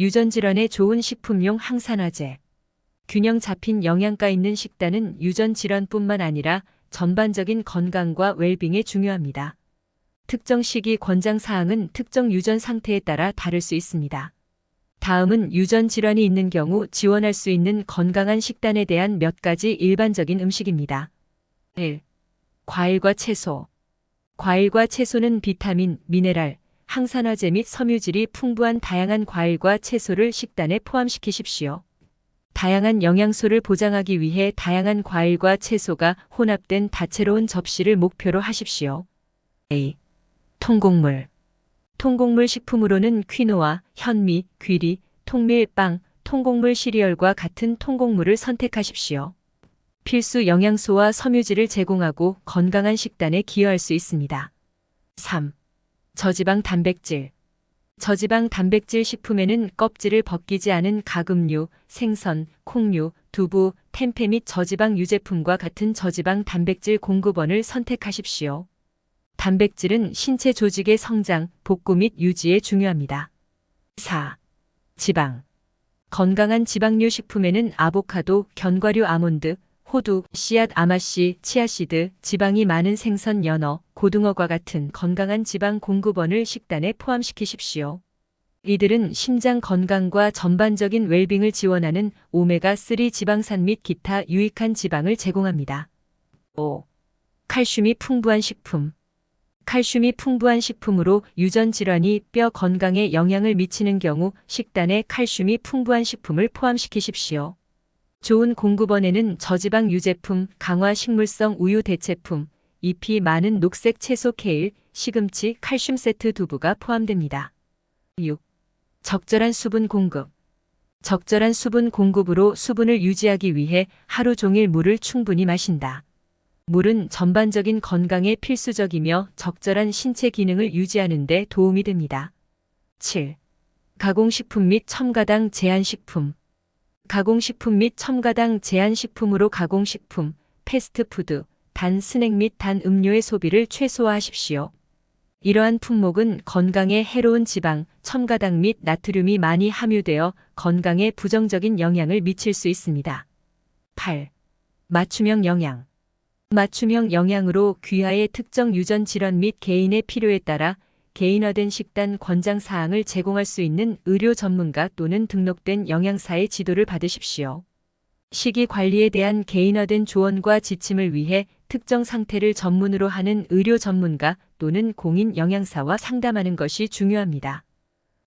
유전질환에 좋은 식품용 항산화제. 균형 잡힌 영양가 있는 식단은 유전질환뿐만 아니라 전반적인 건강과 웰빙에 중요합니다. 특정 시기 권장 사항은 특정 유전 상태에 따라 다를 수 있습니다. 다음은 유전 질환이 있는 경우 지원할 수 있는 건강한 식단에 대한 몇 가지 일반적인 음식입니다. 1. 과일과 채소. 과일과 채소는 비타민, 미네랄, 항산화제 및 섬유질이 풍부한 다양한 과일과 채소를 식단에 포함시키십시오. 다양한 영양소를 보장하기 위해 다양한 과일과 채소가 혼합된 다채로운 접시를 목표로 하십시오. A. 통곡물. 통곡물 식품으로는 퀴노아, 현미, 귀리, 통밀 빵, 통곡물 시리얼과 같은 통곡물을 선택하십시오. 필수 영양소와 섬유질을 제공하고 건강한 식단에 기여할 수 있습니다. 3. 저지방 단백질. 저지방 단백질 식품에는 껍질을 벗기지 않은 가금류, 생선, 콩류, 두부, 템페 및 저지방 유제품과 같은 저지방 단백질 공급원을 선택하십시오. 단백질은 신체 조직의 성장, 복구 및 유지에 중요합니다. 4. 지방. 건강한 지방류 식품에는 아보카도, 견과류 아몬드, 호두, 씨앗 아마씨, 치아씨드, 지방이 많은 생선 연어, 고등어과 같은 건강한 지방 공급원을 식단에 포함시키십시오. 이들은 심장 건강과 전반적인 웰빙을 지원하는 오메가3 지방산 및 기타 유익한 지방을 제공합니다. 5. 칼슘이 풍부한 식품. 칼슘이 풍부한 식품으로 유전 질환이 뼈 건강에 영향을 미치는 경우 식단에 칼슘이 풍부한 식품을 포함시키십시오. 좋은 공급원에는 저지방 유제품, 강화 식물성 우유 대체품, 잎이 많은 녹색 채소 케일, 시금치, 칼슘 세트 두부가 포함됩니다. 6. 적절한 수분 공급. 적절한 수분 공급으로 수분을 유지하기 위해 하루 종일 물을 충분히 마신다. 물은 전반적인 건강에 필수적이며 적절한 신체 기능을 유지하는 데 도움이 됩니다. 7. 가공식품 및 첨가당 제한식품. 가공식품 및 첨가당 제한식품으로 가공식품, 패스트푸드, 단 스낵 및 단 음료의 소비를 최소화하십시오. 이러한 품목은 건강에 해로운 지방, 첨가당 및 나트륨이 많이 함유되어 건강에 부정적인 영향을 미칠 수 있습니다. 8. 맞춤형 영양. 맞춤형 영양으로 귀하의 특정 유전 질환 및 개인의 필요에 따라 개인화된 식단 권장 사항을 제공할 수 있는 의료 전문가 또는 등록된 영양사의 지도를 받으십시오. 식이 관리에 대한 개인화된 조언과 지침을 위해 특정 상태를 전문으로 하는 의료 전문가 또는 공인 영양사와 상담하는 것이 중요합니다.